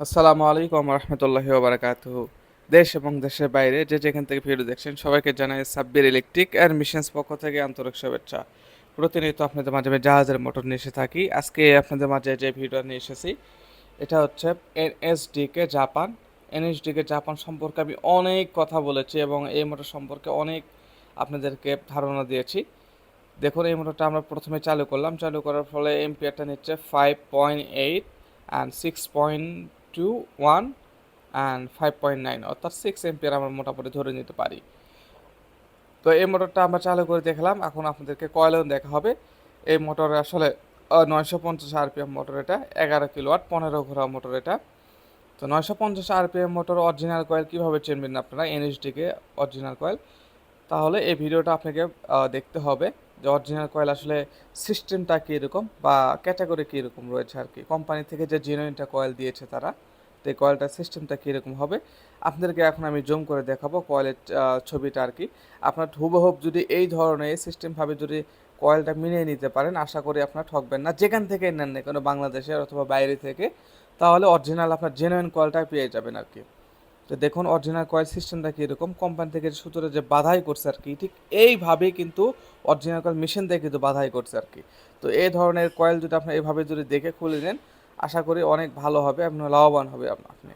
আসসালামু আলাইকুম রহমতুল্লাহি ওবরাকাত দেশ এবং দেশের বাইরে যে যেখান থেকে ভিডিও দেখছেন, সবাইকে জানাই সাব্বির ইলেকট্রিক অ্যান্ড মিশনস পক্ষ থেকে আন্তরিক শুভেচ্ছা। প্রতিনিয়ত আপনাদের মাঝে আমি জাহাজের মোটর নিয়ে এসে থাকি। আজকে আপনাদের মাঝে যে ভিডিও নিয়ে এসেছি, এটা হচ্ছে এনএসডিকে জাপান। এনএসডিকে জাপান সম্পর্কে আমি অনেক কথা বলেছি এবং এই মোটর সম্পর্কে অনেক আপনাদেরকে ধারণা দিয়েছি। দেখুন, এই মোটরটা আমরা প্রথমে চালু করলাম। চালু করার ফলে এমপিআরটা নিচ্ছে five point eight and six point two one and five point nine অর্থাৎ সিক্স এমপিআর আমরা মোটামুটি ধরে নিতে পারি। তো এই মোটরটা আমরা চালু করে দেখলাম, এখন আপনাদেরকে কয়েলও দেখা হবে। এই মোটরে আসলে নয়শো পঞ্চাশ আরপিএম মোটর এটা, এগারো কিলোয়াট পনেরো ঘোড়া মোটর এটা। তো নয়শো পঞ্চাশ আরপিএম মোটর অরিজিনাল কয়েল কীভাবে চিনবেন আপনারা? এনএসডিকে অরিজিনাল কয়েল তাহলে এই ভিডিওটা আপনাকে দেখতে হবে। যে অরিজিনাল কয়েল আসলে সিস্টেমটা কীরকম বা ক্যাটাগরি কীরকম রয়েছে আর কি? কোম্পানি থেকে যে জেনুইনটা কয়েল দিয়েছে তারা তো এই কয়েলটার সিস্টেমটা কীরকম হবে? আপনাদেরকে এখন আমি জুম করে দেখাবো কয়েলের ছবিটা আর কি। আপনার হুবহুব যদি এই ধরনের সিস্টেমভাবে যদি কয়েলটা মিলিয়ে নিতে পারেন, আশা করি আপনার ঠকবেন না। যেখান থেকে নেন না কোনো, বাংলাদেশের অথবা বাইরে থেকে, তাহলে অরিজিনাল আপনার জেনুইন কয়েলটা পেয়ে যাবেন আর কি। তো দেখুন অরিজিনাল কয়েল সিস্টেমটা কীরকম কোম্পানি থেকে সুতরে যে বাধাই করছে আর কি, ঠিক এইভাবেই কিন্তু অরিজিনাল কয়েল মেশিন দিয়ে কিন্তু বাধাই করছে আর কি। তো এই ধরনের কয়েল যদি আপনি এইভাবে যদি দেখে খুলে নেন, আশা করি অনেক ভালো হবে আপনার লাভবান হবে আপ- আপনি।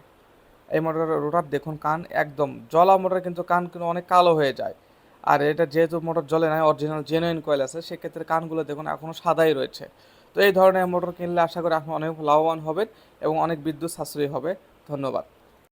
এই মোটরের রোটার দেখুন, কান একদম জলা মোটর কিন্তু কান কিন্তু অনেক কালো হয়ে যায়। আর এটা যেহেতু মোটর জলে নাই অরিজিনাল জেনুইন কয়েল আছে, সেক্ষেত্রে কানগুলো দেখুন এখনও সাদাই রয়েছে। তো এই ধরনের মোটর কিনলে আশা করি আপনি অনেক লাভবান হবেন এবং অনেক বিদ্যুৎ সাশ্রয়ী হবে। ধন্যবাদ।